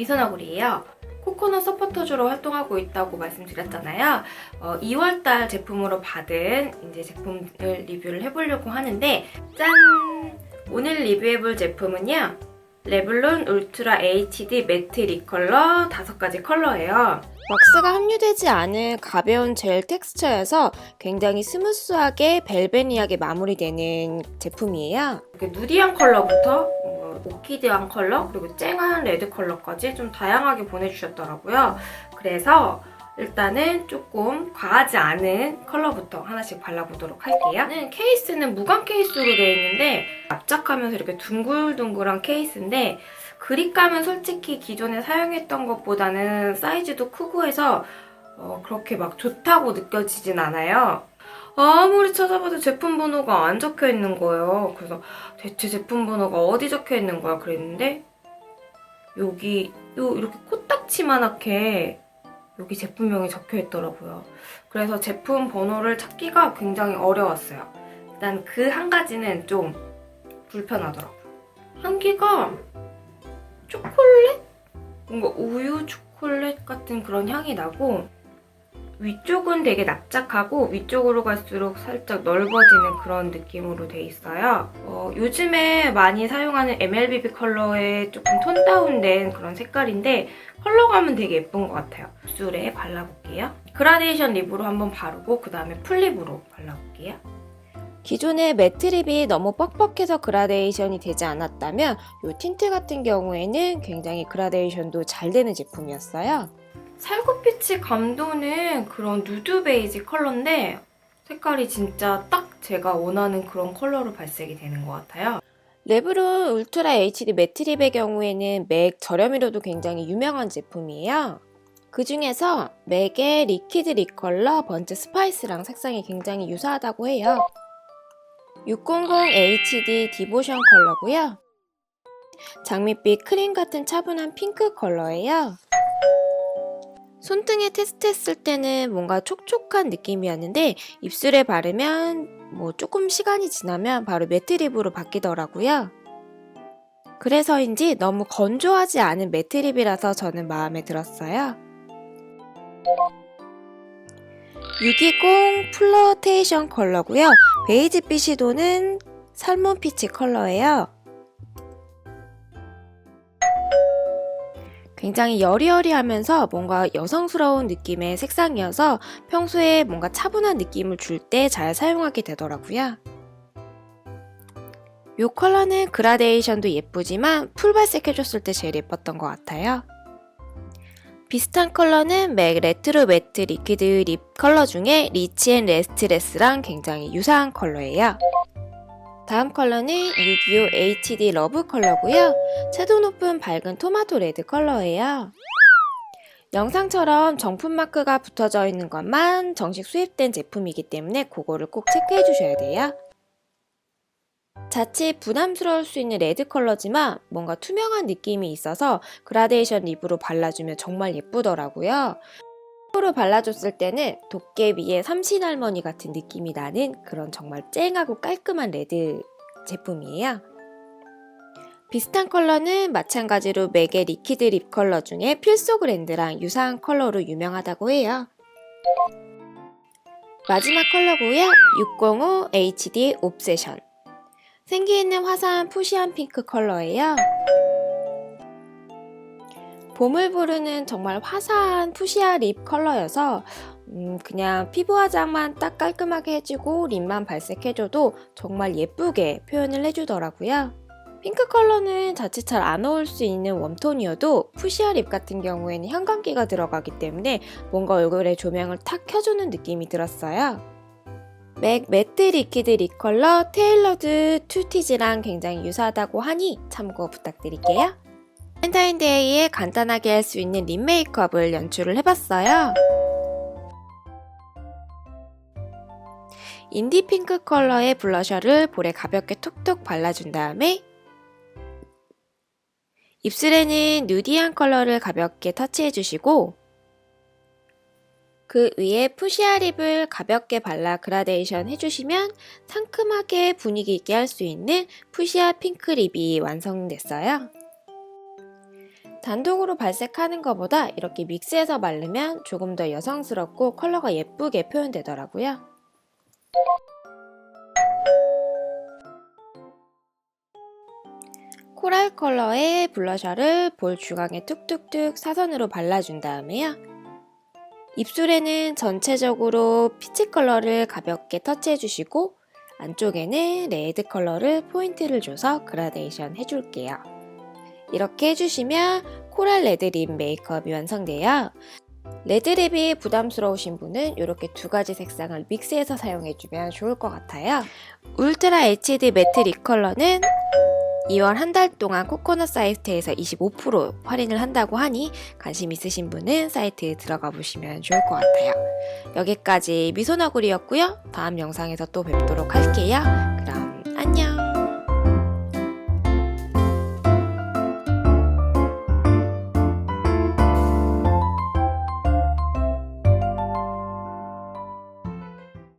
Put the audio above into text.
이선아구리예요. 코코넛 서포터즈로 활동하고 있다고 말씀드렸잖아요. 어, 2월달 제품으로 받은 이제 제품을 리뷰를 해보려고 하는데 짠! 오늘 리뷰해볼 제품은요. 레블론 울트라 HD 매트 리컬러 5가지 컬러예요. 왁스가 함유되지 않은 가벼운 젤 텍스처여서 굉장히 스무스하게 벨베니하게 마무리되는 제품이에요. 누디한 컬러부터 뭐 오키드한 컬러 그리고 쨍한 레드 컬러까지 좀 다양하게 보내주셨더라고요. 그래서 일단은 조금 과하지 않은 컬러부터 하나씩 발라보도록 할게요. 는 케이스는 무광 케이스로 되어 있는데 납작하면서 이렇게 둥글둥글한 케이스인데 그립감은 솔직히 기존에 사용했던 것보다는 사이즈도 크고 해서 어, 그렇게 막 좋다고 느껴지진 않아요. 아무리 찾아봐도 제품 번호가 안 적혀 있는 거예요. 그래서 대체 제품 번호가 어디 적혀 있는 거야 그랬는데 여기 요 이렇게 코딱지만하게 여기 제품명이 적혀 있더라고요. 그래서 제품 번호를 찾기가 굉장히 어려웠어요. 일단 그 한 가지는 좀 불편하더라고요. 향기가 초콜릿? 뭔가 우유 초콜릿 같은 그런 향이 나고 위쪽은 되게 납작하고 위쪽으로 갈수록 살짝 넓어지는 그런 느낌으로 돼 있어요. 어, 요즘에 많이 사용하는 MLBB 컬러의 조금 톤 다운된 그런 색깔인데 컬러감은 되게 예쁜 것 같아요. 입술에 발라볼게요. 그라데이션 립으로 한번 바르고 그 다음에 풀립으로 발라볼게요. 기존의 매트 립이 너무 뻑뻑해서 그라데이션이 되지 않았다면 이 틴트 같은 경우에는 굉장히 그라데이션도 잘 되는 제품이었어요. 살구빛이 감도는 그런 누드 베이지 컬러인데 색깔이 진짜 딱 제가 원하는 그런 컬러로 발색이 되는 것 같아요. 레브론 울트라 HD 매트립의 경우에는 맥 저렴이로도 굉장히 유명한 제품이에요. 그 중에서 맥의 리퀴드 리컬러 번트 스파이스랑 색상이 굉장히 유사하다고 해요. 600 HD 디보션 컬러고요. 장밋빛 크림 같은 차분한 핑크 컬러예요. 손등에 테스트했을 때는 뭔가 촉촉한 느낌이었는데 입술에 바르면 뭐 조금 시간이 지나면 바로 매트 립으로 바뀌더라고요. 그래서인지 너무 건조하지 않은 매트 립이라서 저는 마음에 들었어요. 620 플러테이션 컬러고요. 베이지빛이 도는 살몬 피치 컬러예요. 굉장히 여리여리하면서 뭔가 여성스러운 느낌의 색상이어서 평소에 뭔가 차분한 느낌을 줄 때 잘 사용하게 되더라고요. 이 컬러는 그라데이션도 예쁘지만 풀 발색 해줬을 때 제일 예뻤던 것 같아요. 비슷한 컬러는 맥 레트로 매트 리퀴드 립 컬러 중에 리치 앤 레스트레스랑 굉장히 유사한 컬러예요. 다음 컬러는 625 HD 러브 컬러고요. 채도 높은 밝은 토마토 레드 컬러예요. 영상처럼 정품 마크가 붙어져 있는 것만 정식 수입된 제품이기 때문에 그거를 꼭 체크해 주셔야 돼요. 자칫 부담스러울 수 있는 레드 컬러지만 뭔가 투명한 느낌이 있어서 그라데이션 립으로 발라주면 정말 예쁘더라고요. 립으로 발라줬을 때는 도깨비의 삼신할머니 같은 느낌이 나는 그런 정말 쨍하고 깔끔한 레드 제품이에요. 비슷한 컬러는 마찬가지로 맥의 리퀴드 립 컬러 중에 필소 그랜드랑 유사한 컬러로 유명하다고 해요. 마지막 컬러고요. 605 HD 옵세션. 생기 있는 화사한 푸시한 핑크 컬러예요. 봄을 부르는 정말 화사한 푸시아 립 컬러여서 음, 그냥 피부 화장만 딱 깔끔하게 해주고 립만 발색해줘도 정말 예쁘게 표현을 해주더라고요. 핑크 컬러는 자칫 잘 안 어울 수 있는 웜톤이어도 푸시아 립 같은 경우에는 형광기가 들어가기 때문에 뭔가 얼굴에 조명을 탁 켜주는 느낌이 들었어요. 맥 매트 리퀴드 립 컬러 테일러드 투티즈랑 굉장히 유사하다고 하니 참고 부탁드릴게요. 밸런타인데이에 간단하게 할 수 있는 립 메이크업을 연출을 해봤어요. 인디 핑크 컬러의 블러셔를 볼에 가볍게 톡톡 발라준 다음에 입술에는 누디한 컬러를 가볍게 터치해주시고 그 위에 푸시아 립을 가볍게 발라 그라데이션 해주시면 상큼하게 분위기 있게 할 수 있는 푸시아 핑크 립이 완성됐어요. 단독으로 발색하는 것보다 이렇게 믹스해서 바르면 조금 더 여성스럽고 컬러가 예쁘게 표현되더라고요. 코랄 컬러의 블러셔를 볼 중앙에 툭툭툭 사선으로 발라준 다음에요. 입술에는 전체적으로 피치 컬러를 가볍게 터치해주시고 안쪽에는 레드 컬러를 포인트를 줘서 그라데이션 해줄게요. 이렇게 해주시면 코랄 레드립 메이크업이 완성돼요. 레드립이 부담스러우신 분은 이렇게 두 가지 색상을 믹스해서 사용해주면 좋을 것 같아요. 울트라 HD 매트 립 컬러는 2월 한 달 동안 코코넛 사이트에서 25% 할인을 한다고 하니 관심 있으신 분은 사이트에 들어가 보시면 좋을 것 같아요. 여기까지 미소너구리였고요. 다음 영상에서 또 뵙도록 할게요.